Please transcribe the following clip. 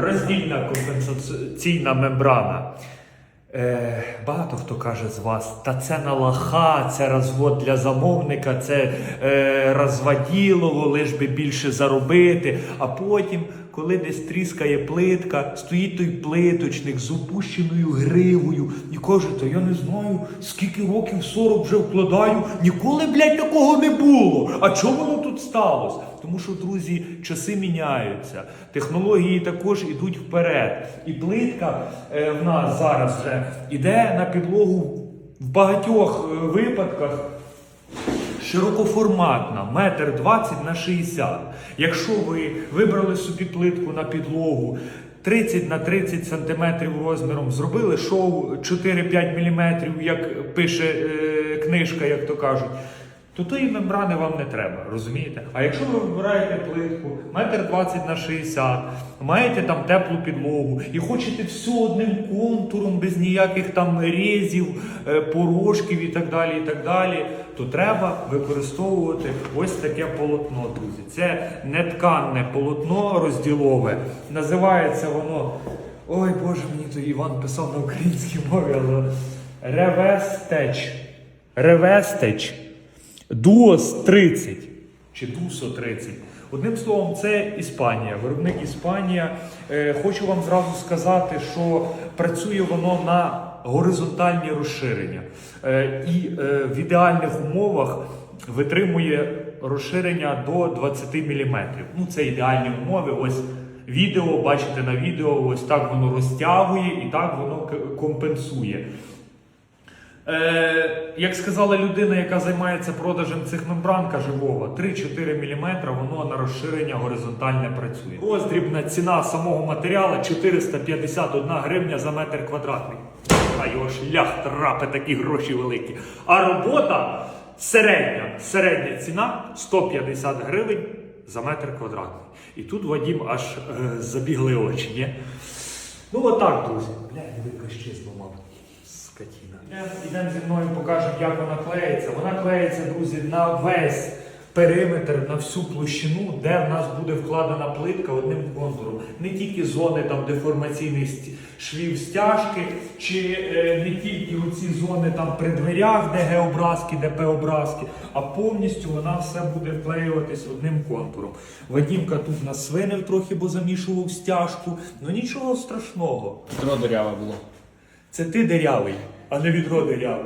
роздільна компенсаційна мембрана. Е, багато хто каже з вас, та це на лоха, це розвод для замовника, це е, розводілово, лиш би більше заробити. А потім, коли десь тріскає плитка, стоїть той плиточник з опущеною гривою і каже, то я не знаю, скільки років 40 вже вкладаю, ніколи, блядь, такого не було. А чому воно тут сталося? Тому що, друзі, часи міняються, технології також ідуть вперед. І плитка е, в нас зараз вже іде на підлогу в багатьох е, випадках широкоформатна, метр 20 на 60. Якщо ви вибрали собі плитку на підлогу 30 на 30 сантиметрів розміром, зробили шоу 4-5 міліметрів, як пише е, книжка, як то кажуть. То тої мембрани вам не треба, розумієте? А якщо ви вибираєте плитку, метр 20 на 60, маєте там теплу підлогу і хочете все одним контуром, без ніяких там резів, е, порошків і так далі, і так далі, то треба використовувати ось таке полотно, друзі. Це нетканне полотно розділове. Називається воно. Ой Боже, мені то Іван писав на українській мові, але ревестеч. Ревестеч. Дуос 30 чи Дусо 30. Одним словом, це Іспанія, виробник Іспанія. Е, хочу вам зразу сказати, що працює воно на горизонтальні розширення. Е, і е, в ідеальних умовах витримує розширення до 20 мм. Ну, це ідеальні умови. Ось відео, бачите на відео, ось так воно розтягує і так воно компенсує. Е, як сказала людина, яка займається продажем цих мембран, каже Вова, 3-4 мм воно на розширення горизонтальне працює. Роздрібна ціна самого матеріалу 451 гривня за метр квадратний. А його шлях трапи такі гроші великі. А робота середня, середня ціна 150 гривень за метр квадратний. І тут Вадім аж е, забігли очі. Ні? Ну отак, друзі. Блядь, ви ще зламав. Скотіна. Ідемо зі мною, покажемо, як вона клеїться. Вона клеїться, друзі, на весь периметр, на всю площину, де в нас буде вкладена плитка одним контуром. Не тільки зони там деформаційних швів стяжки, чи е, не тільки оці зони там при дверях, де Г-образки, де П-образки, а повністю вона все буде вклеюватись одним контуром. Вадімка тут нас свинив трохи, бо замішував стяжку. Ну нічого страшного. Дро диряве було. Це ти дирявий, а не відро диряве.